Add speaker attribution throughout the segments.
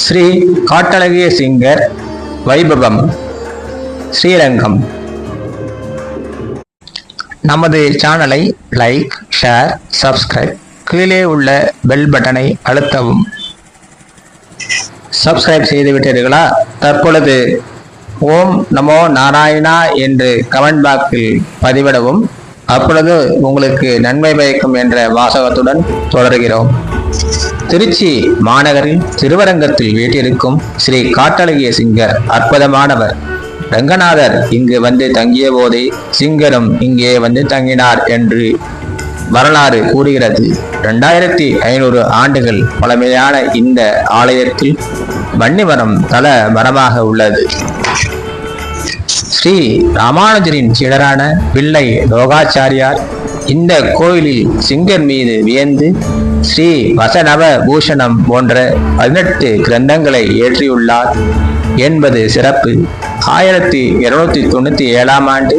Speaker 1: Sri Kattazhagiya singer வைபவம் ஸ்ரீரங்கம். நமது சேனலை லைக் ஷேர் சப்ஸ்கிரைப் கீழே உள்ள பெல் பட்டனை அழுத்தவும். சப்ஸ்கிரைப் செய்து விட்டீர்களா தற்பொழுது ஓம் நமோ நாராயணா என்று கமெண்ட் பாக்ஸில் பதிவிடவும். அப்பொழுது உங்களுக்கு நன்மை பயக்கும் என்ற வாசகத்துடன் தொடர்கிறோம். திருச்சி மாநகரில் திருவரங்கத்தில் வீட்டிருக்கும் ஸ்ரீ காட்டழகிய சிங்கர் அற்புதமானவர். ரங்கநாதர் இங்கு வந்து தங்கிய போதே சிங்கரும் இங்கே வந்து தங்கினார் என்று வரலாறு கூறுகிறது. இரண்டாயிரத்தி ஐநூறு ஆண்டுகள் பழமையான இந்த ஆலயத்தில் வன்னிமரம் தல மரமாக உள்ளது. ஸ்ரீ ராமானுஜரின் சீடரான பிள்ளை லோகாச்சாரியார் இந்த கோயிலில் சிங்கர் மீது வியந்து ஸ்ரீ வசநவ பூஷணம் போன்ற பதினெட்டு கிரந்தங்களை இயற்றியுள்ளார். என்பது சிறப்பு. ஆயிரத்தி இருநூத்தி தொண்ணூத்தி ஏழாம் ஆண்டு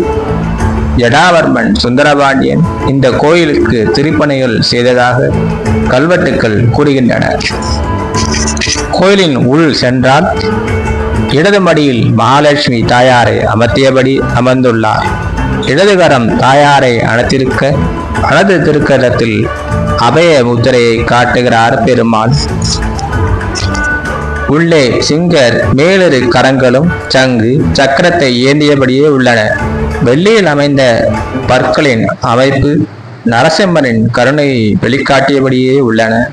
Speaker 1: ஜடாவர்மன் சுந்தரபாண்டியன் இந்த கோயிலுக்கு திருப்பணிகள் செய்ததாக கல்வெட்டுக்கள் கூறுகின்றன. கோயிலின் உள் சென்றால் இடது மடியில் மகாலட்சுமி தாயாரை அமர்த்தியபடி அமர்ந்துள்ளார். இடதுகரம் தாயாரை அணைத்திருக்க வலது திருக்கரத்தில் அபய முத்திரையை காட்டுகிறார் பெருமாள். உள்ளே சிங்கர் மேலிரு கரங்களும் சங்கு சக்கரத்தை ஏந்தியபடியே உள்ளன. வெள்ளியில் அமைந்த பற்களின் அமைப்பு நரசிம்மரின் கருணையை வெளிக்காட்டியபடியே உள்ளன.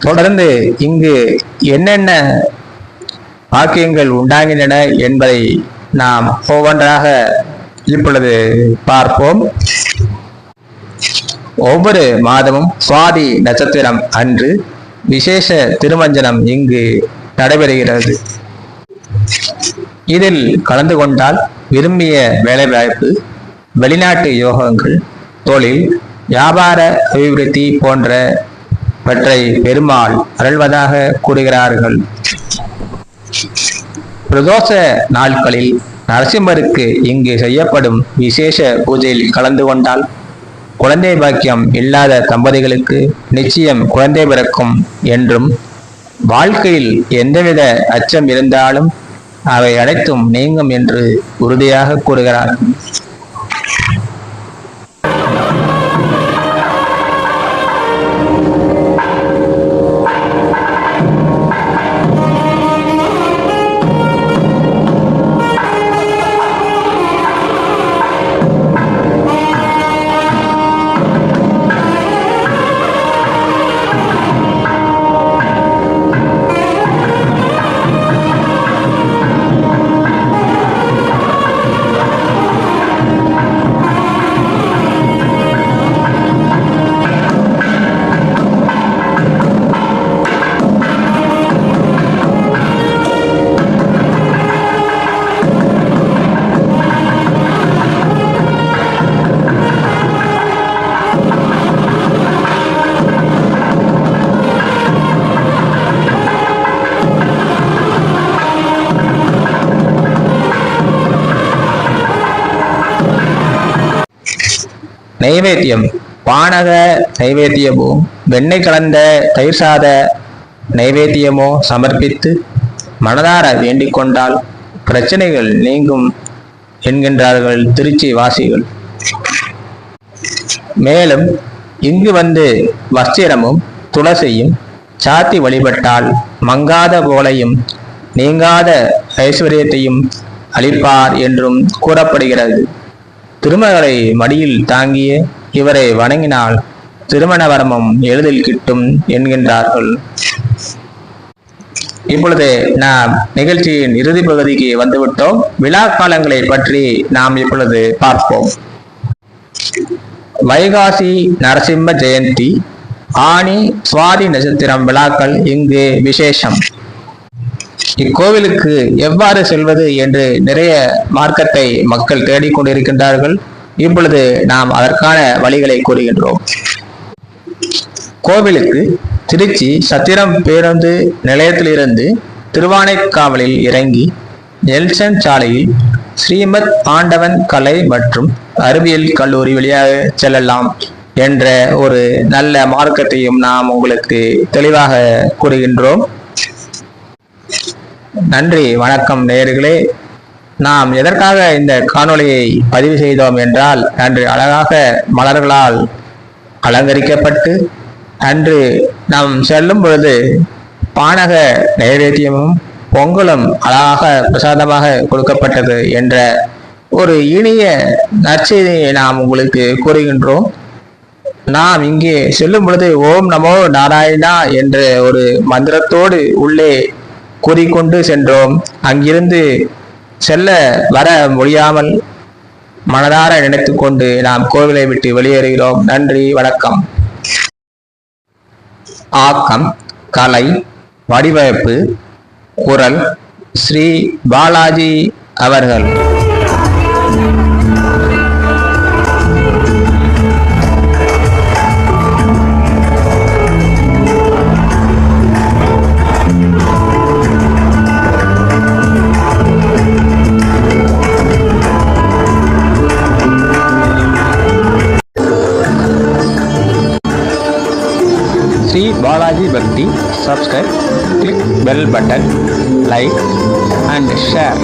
Speaker 1: தொடர்ந்து இங்கு என்னென்ன வாக்கியங்கள் உண்டாகின்றன என்பதை நாம் ஒவ்வொன்றாக இப்பொழுது பார்ப்போம். ஒவ்வொரு மாதமும் சுவாதி நட்சத்திரம் அன்று விசேஷ திருமஞ்சனம் இங்கு நடைபெறுகிறது. இதில் கலந்து கொண்டால் விரும்பிய வேலைவாய்ப்பு வெளிநாட்டு யோகங்கள் தொழில் வியாபார அபிவிருத்தி போன்றவற்றை பெருமாள் அருள்வதாக கூறுகிறார்கள். பிரதோஷ நாட்களில் நரசிம்மருக்கு இங்கு செய்யப்படும் விசேஷ பூஜையில் கலந்து கொண்டால் குழந்தை பாக்கியம் இல்லாத தம்பதிகளுக்கு நிச்சயம் குழந்தை பிறக்கும் என்றும் வாழ்க்கையில் எந்தவித அச்சம் இருந்தாலும் அவை அனைத்தும் நீங்கும் என்று உறுதியாக கூறுகிறார். நைவேத்தியம் பானக நைவேத்தியமோ வெண்ணெய் கலந்த தயிர் சாத நைவேத்தியமோ சமர்ப்பித்து மனதார வேண்டிக் கொண்டால் பிரச்சனைகள் நீங்கும் என்கின்றார்கள் திருச்சி வாசிகள் மேலும் இங்கு வந்து வஸ்திரமும் துளசியும் சாத்தி வழிபட்டால் மங்காத போலையும் நீங்காத ஐஸ்வர்யத்தையும் அளிப்பார் என்றும் கூறப்படுகிறது. திருமகளை மடியில் தாங்கிய இவரை வணங்கினால் திருமண வரமும் எளிதில் கிட்டும் என்கின்றார்கள். இப்பொழுது நாம் நிகழ்ச்சியின் இறுதி பகுதிக்கு வந்துவிட்டோம். விழா காலங்களை பற்றி நாம் இப்பொழுது பார்ப்போம். வைகாசி நரசிம்ம ஜெயந்தி ஆணி சுவாதி நட்சத்திரம் விழாக்கள் இங்கு விசேஷம். இக்கோவிலுக்கு எவ்வாறு செல்வது என்று நிறைய மார்க்கத்தை மக்கள் தேடிக்கொண்டிருக்கின்றார்கள் இப்பொழுது நாம் அதற்கான வழிகளை கூறுகின்றோம். கோவிலுக்கு திருச்சி சத்திரம் பேருந்து நிலையத்திலிருந்து திருவானைக்காவலில் இறங்கி நெல்சன் சாலையில் ஸ்ரீமத் ஆண்டவன் கலை மற்றும் அறிவியல் கல்லூரி வழியாக செல்லலாம் என்ற ஒரு நல்ல மார்க்கத்தையும் நாம் உங்களுக்கு தெளிவாக கூறுகின்றோம். நன்றி வணக்கம் நேயர்களே. நாம் எதற்காக இந்த காணொளியை பதிவு செய்தோம் என்றால் அன்று அழகாக மலர்களால் அலங்கரிக்கப்பட்டு அன்று நாம் செல்லும் பொழுது பானக நைவேத்தியமும் பொங்கலும் அழகாக பிரசாதமாக கொடுக்கப்பட்டது என்ற ஒரு இனிய நற்செய்தியை நாம் உங்களுக்கு கூறுகின்றோம். நாம் இங்கே செல்லும் பொழுது ஓம் நமோ நாராயணா என்ற ஒரு மந்திரத்தோடு உள்ளே கூறிக்கொண்டு சென்றோம். அங்கிருந்து செல்ல வர முடியாமல் மனதார நினைத்து கொண்டு நாம் கோவிலை விட்டு வெளியேறுகிறோம். நன்றி வணக்கம். ஆக்கம் கலை வடிவமைப்பு குரல் ஸ்ரீ பாலாஜி அவர்கள். Balaji Bhakti subscribe click bell button like and share